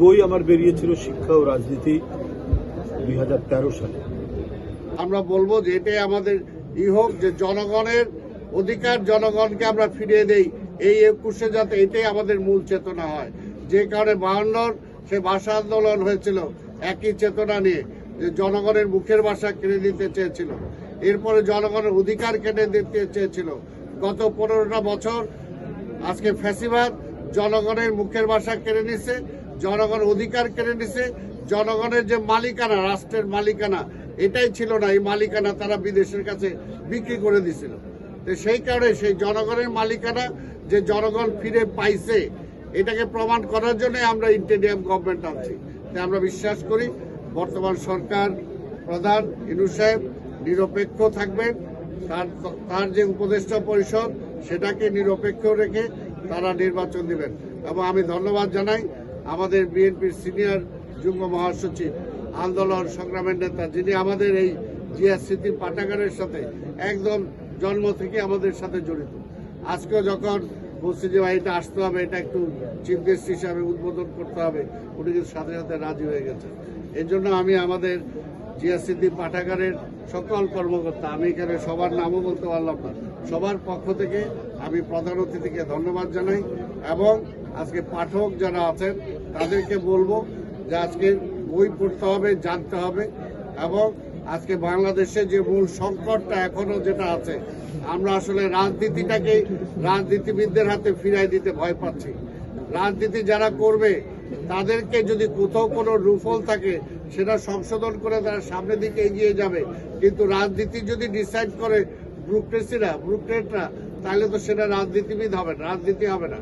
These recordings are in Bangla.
বই আমার বেরিয়েছিল শিক্ষা ও রাজনীতি দুই হাজার তেরো সালে। আমরা বলব যে এটাই আমাদের ই হোক যে জনগণের অধিকার জনগণকে আমরা ফিরিয়ে দেই। এই একুশে যাতে এটাই আমাদের মূল চেতনা হয়। যে কারণে বাহান্নর সে ভাষা আন্দোলন হয়েছিল একই চেতনা নিয়ে, যে জনগণের মুখের ভাষা কেড়ে নিতে চেয়েছিল। এরপরে জনগণের অধিকার কেড়ে দিতে চেয়েছিল। গত পনেরোটা বছর আজকে ফ্যাসিবাদ, জনগণের মুখের ভাষা কেড়ে নিছে জনগণ অধিকার কেড়ে নিছে, জনগণের যে মালিকানা, রাষ্ট্রের মালিকানা, এটাই ছিল না। এই মালিকানা তারা বিদেশের কাছে বিক্রি করে দিছিল। তো সেই কারণে সেই জনগণের মালিকানা যে জনগণ ফিরে পাইছে, এটাকে প্রমাণ করার জন্য আমরা ইন্টেরিয়াম গভর্নমেন্ট আনছি। তাই আমরা বিশ্বাস করি, বর্তমান সরকার প্রধান ইনু সাহেব নিরপেক্ষ থাকবেন। তার তার যে উপদেষ্টা পরিষদ, সেটাকে নিরপেক্ষ রেখে তারা নির্বাচন দিবেন। এবং আমি ধন্যবাদ জানাই আমাদের বিএনপির সিনিয়র যুগ্ম মহাসচিব, আন্দোলন সংগ্রামের নেতা, যিনি আমাদের এই জিএসসিটি পাঠাগারের সাথে একদম জন্ম থেকে আমাদের সাথে জড়িত। আজকেও যখন ভাই এটা আসতে হবে, এটা একটু চিফ গেস্ট হিসাবে উদ্বোধন করতে হবে, উনি কিন্তু সাথে সাথে রাজি হয়ে গেছেন। এর জন্য আমি আমাদের জিয়াসিদ্দি পাঠাগারের সকল কর্মকর্তা, আমি এখানে সবার নামও বলতে পারলাম না, সবার পক্ষ থেকে আমি প্রধান অতিথিকে ধন্যবাদ জানাই এবং আজকে পাঠক যারা আছেন তাদেরকে বলব যে আজকে বই পড়তে হবে, জানতে হবে এবং আজকে বাংলাদেশে যে মূল সংকটটা এখনও যেটা আছে, আমরা আসলে রাজনীতিটাকে রাজনীতিবিদদের হাতে ফিরাই দিতে ভয় পাচ্ছি। রাজনীতি যারা করবে, তাদেরকে যদি কোথাও কোনো রুফল থাকে, সেটা সংশোধন করে তারা সামনের দিকে এগিয়ে যাবে। কিন্তু রাজনীতি যদি ডিসাইড করে ব্রুকটেসিরা ব্রুকটেটরা তাহলে তো সেটা রাজনীতিবিদ হবে না, রাজনীতি হবে না।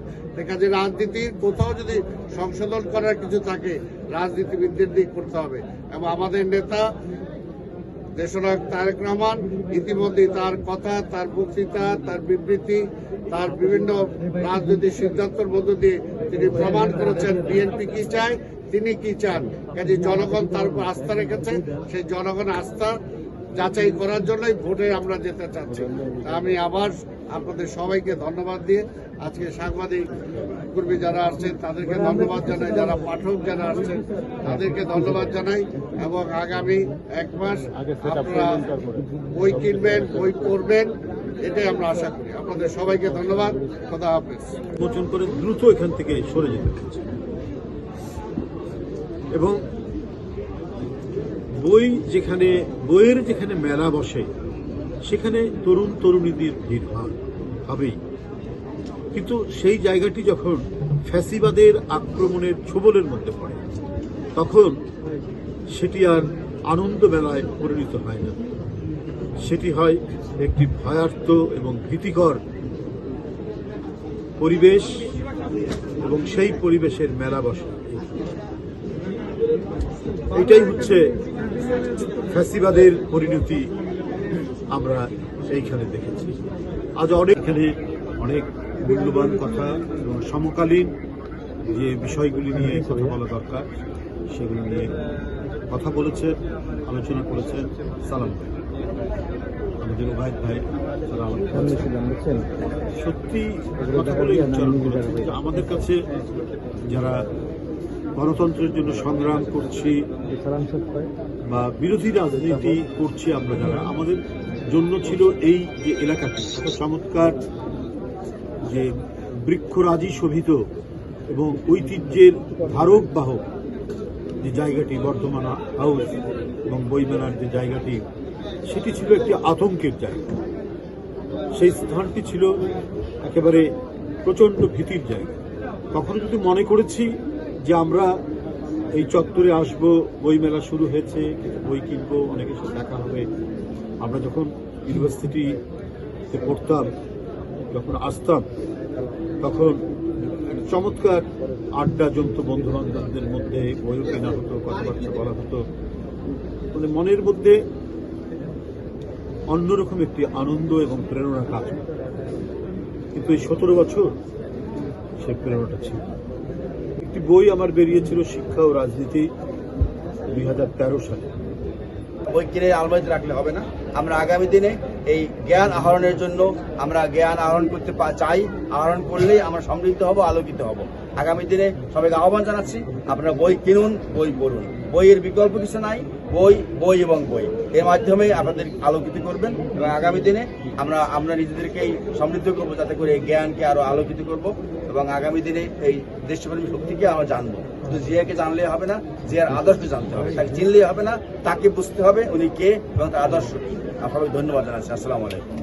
যায় রাজনীতির কোথাও যদি সংশোধন করার কিছু থাকে, রাজনীতিবিদদের দিক করতে হবে। এবং আমাদের নেতা দেশনায়ক তারেক রহমান ইতিমধ্যে তার কথা, তার বক্তৃতা, তার বিবৃতি, তার বিভিন্ন রাজনৈতিক সিদ্ধান্তের মধ্য দিয়ে তিনি প্রমাণ করেছেন বিএনপি কি চায়, তিনি কি চান। কাজে জনগণ তার উপর আস্থা রেখেছে, সেই জনগণ আস্থা যাচাই করার জন্যই ভোটে আমরা যেতে চাচ্ছি। আমি আবার আপনাদের সবাইকে ধন্যবাদ দিয়ে আজকে সাংবাদিক কর্মী যারা আসছেন তাদেরকে ধন্যবাদ জানাই। যারা পাঠক যারা আসছেন তাদেরকে ধন্যবাদ জানাই এবং আগামী এক মাস আপনারা বই কিনবেন বই পড়বেন এটাই আমরা আশা করি। আপনাদের সবাইকে ধন্যবাদ। খোদা হাফেজ। মোচন করে দ্রুত এখান থেকে সরে যেতে এবং বই যেখানে, বইয়ের যেখানে মেলা বসে, সেখানে তরুণ তরুণীদের ভিড় হয় হবেই কিন্তু সেই জায়গাটি যখন ফ্যাসিবাদের আক্রমণের ছোবলের মধ্যে পড়ে, তখন সেটি আর আনন্দ মেলায় পরিণত হয় না। সেটি হয় একটি ভয়ার্থ এবং ভীতিকর পরিবেশ এবং সেই পরিবেশের মেলা বসে। এটাই হচ্ছে ফ্যাসিবাদের পরিণতি আমরা এইখানে দেখেছি আজ অনেক এখানে অনেক মূল্যবান কথা এবং সমকালীন যে বিষয়গুলি নিয়ে কথা বলা দরকার, সেগুলি নিয়ে কথা বলেছেন, আলোচনা করেছেন সালাম। আমাদের ওবায়দ ভাই, তারা সত্যি কথা বলে আমাদের কাছে যারা গণতন্ত্রের জন্য সংগ্রাম করছি বা বিরোধী রাজনীতি করছি আমরা যারা। আমাদের জন্য ছিল এই যে এলাকাটি চমৎকার যে বৃক্ষরাজি শোভিত এবং ঐতিহ্যের ধারক বাহক যে জায়গাটি, বর্ধমান হাউস এবং বইমেলার যে জায়গাটি, সেটি ছিল একটি আতঙ্কের জায়গা। সেই স্থানটি ছিল একেবারে প্রচণ্ড ভীতির জায়গা। কখনো যদি মনে করেছি যে আমরা এই চত্বরে আসব বইমেলা শুরু হয়েছে বই কিনবো অনেকের সাথে দেখা হবে। আমরা যখন ইউনিভার্সিটিতে পড়তাম, যখন আসতাম, তখন চমৎকার আড্ডা জমতো বন্ধু বান্ধবদের মধ্যে বইও কেনা হতো, কথাবার্তা বলা হতো। মানে মনের মধ্যে অন্যরকম একটি আনন্দ এবং প্রেরণা কাজ কিন্তু এই সতেরো বছর সেই প্রেরণাটা ছিল। একটি বই আমার বেরিয়েছিল শিক্ষা ও রাজনীতি দুই সালে। বই কিনে আলমারিতে রাখলে হবে না। আমরা আগামী দিনে এই জ্ঞান আহরণের জন্য আমরা জ্ঞান আহরণ করতে চাই। আহরণ করলেই আমরা সমৃদ্ধ হব, আলোকিত হব। আগামী দিনে সবাইকে আহ্বান জানাচ্ছি, আপনারা বই কিনুন, বই পড়ুন। বইয়ের বিকল্প কিছু নাই। বই বই এবং বই। এর মাধ্যমে আপনাদের আলোকিত করবেন এবং আগামী দিনে আমরা আমরা নিজেদেরকেই সমৃদ্ধ করব, যাতে করে এই জ্ঞানকে আরও আলোকিত করব এবং আগামী দিনে এই দেশপ্রেমী শক্তিকে আমরা জানব। শুধু জিয়াকে জানলে হবে না, জিয়ার আদর্শ জানতে হবে। তাকে চিনলে হবে না, তাকে বুঝতে হবে উনি কে এবং তার আদর্শ কি। আপনাকে ধন্যবাদ জানাচ্ছি। আসসালামু আলাইকুম।